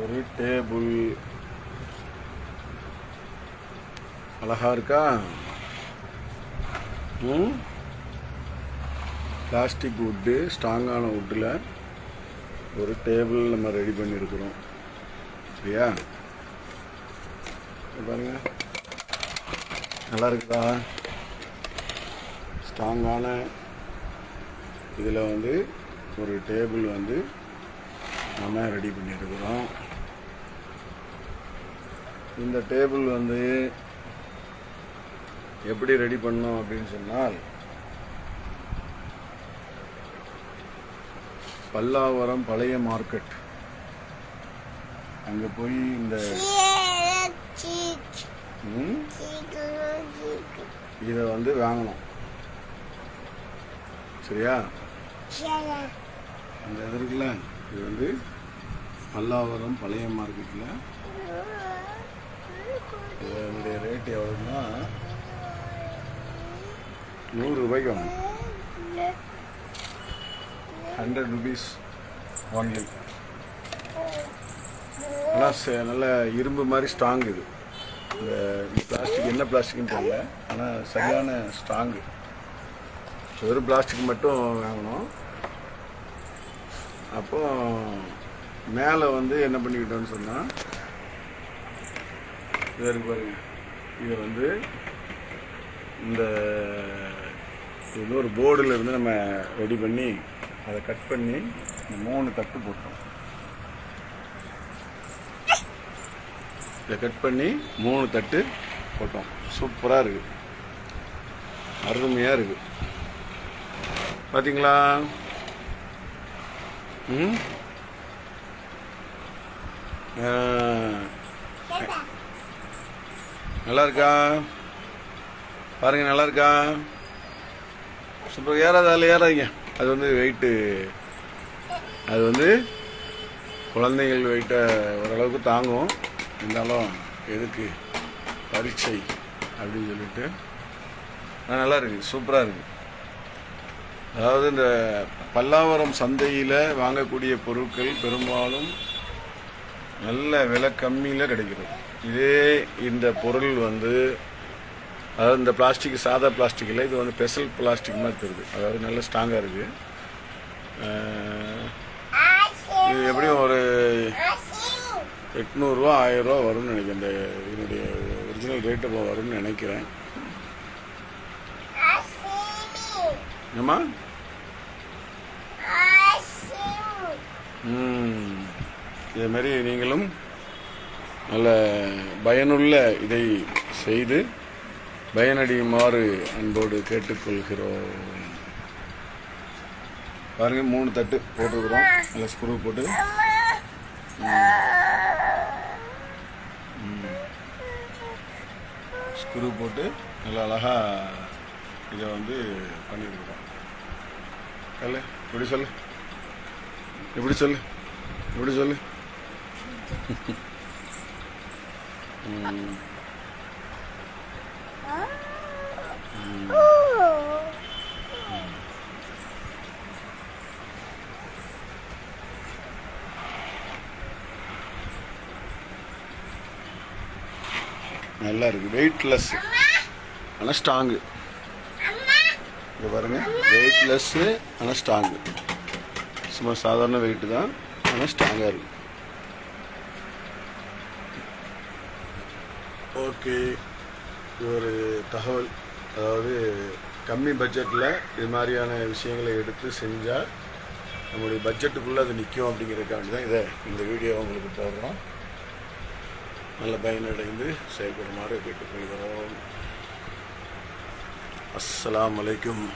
ஒரு டேபிள். அழகா இருக்கா? பிளாஸ்டிக் உட்டு ஸ்ட்ராங்கான உட்டில் ஒரு டேபிள் நம்ம ரெடி பண்ணியிருக்கிறோம் சரியா? பாருங்க. நல்லா இருக்குதா? ஸ்ட்ராங்கான இதில் வந்து ஒரு டேபிள் வந்து நம்ம ரெடி பண்ணியிருக்கிறோம். இந்த டேபிள் வந்து எப்படி ரெடி பண்ணோம் அப்படின்னு சொன்னால் பல்லாவரம் பழைய மார்க்கெட் அங்கே போய் இந்த இதை வந்து வாங்கணும். சரியா? அந்த இது இருக்குல்ல இது வந்து பல்லாவரம் பழைய மார்க்கெட்டில் இதனுடைய ரேட் எவ்வளோன்னா நூறு ரூபாய்க்கு ஹண்ட்ரட் ருபீஸ் ஒன்லி ஆனால் நல்ல இரும்பு மாதிரி ஸ்ட்ராங் இது. இந்த பிளாஸ்டிக் என்ன பிளாஸ்டிக்னு தெரியல ஆனால் சரியான ஸ்ட்ராங்கு வெறும் பிளாஸ்டிக் மட்டும் வாங்கணும். அப்போ மேலே வந்து என்ன பண்ணிக்கிட்டோம்னு சொன்னால் இது இருக்கு பாருங்க. இதை வந்து இந்த இன்னொரு போர்டில் இருந்து நம்ம ரெடி பண்ணி அதை கட் பண்ணி இந்த மூணு தட்டு போட்டோம். இதை கட் பண்ணி மூணு தட்டு போட்டோம். சூப்பராக இருக்குது அருமையாக இருக்குது பார்த்தீங்களா ம்? நல்லா இருக்கா பாருங்க நல்லா இருக்கா சூப்பர் ஏறாத அதில் ஏறாதீங்க. அது வந்து வெயிட்டு அது வந்து குழந்தைகள் வெயிட்டை ஓரளவுக்கு தாங்கும். இருந்தாலும் எதுக்கு? பரீட்சை அப்படின்னு சொல்லிட்டு. ஆ, நல்லா இருக்கு. சூப்பராக இருக்குது அதாவது இந்த பல்லாவரம் சந்தையில் வாங்கக்கூடிய பொருட்கள் பெரும்பாலும் நல்ல விலை கம்மியில் கிடைக்கிறது இதே இந்த பொருள் வந்து அதாவது இந்த பிளாஸ்டிக் சாதா பிளாஸ்டிக் இல்லை இது வந்து ஸ்பெஷல் பிளாஸ்டிக் மாதிரி தருது அதாவது நல்ல ஸ்ட்ராங்காக இருக்குது இது எப்படியும் ஒரு எட்நூறுரூவா ஆயிரரூவா வரும்னு நினைக்கிறேன். இந்த இதனுடைய ஒரிஜினல் ரேட்டு வரும்னு நினைக்கிறேன். ஏம்மா? ம் இதே மாதிரி நீங்களும் நல்ல பயனுள்ள இதை செய்து பயனடையுமாறு அன்போடு கேட்டுக்கொள்கிறோம். பாருங்க மூணு தட்டு போட்டுருக்குறோம். நல்ல ஸ்க்ரூ போட்டு. ஸ்க்ரூ போட்டு நல்லா அழகா இதை வந்து பண்ணிட்டுருக்கோம் அல்ல இப்படி சொல்லு. இப்படி சொல்லு இப்படி சொல்லு. நல்லா இருக்கு. வெயிட்லெஸ் ஆனால் ஸ்ட்ராங்கு இங்கே பாருங்கள் வெயிட்லெஸ்ஸு ஆனால் ஸ்ட்ராங்கு சும்மா சாதாரண வெயிட்டு தான் ஆனால் ஸ்ட்ராங்காக இருக்கு. ஓகே இது ஒரு தகவல். அதாவது கம்மி பட்ஜெட்டில் இது மாதிரியான விஷயங்களை எடுத்து செஞ்சால் நம்மளுடைய பட்ஜெட்டுக்குள்ளே அது நிற்கும் அப்படிங்கிறதுக்காண்டி தான் இதை இந்த வீடியோ உங்களுக்கு போடுறோம் நல்ல பயனடைந்து செயல்படுமாறு கேட்டுக்கொள்கிறோம். السلام عليكم.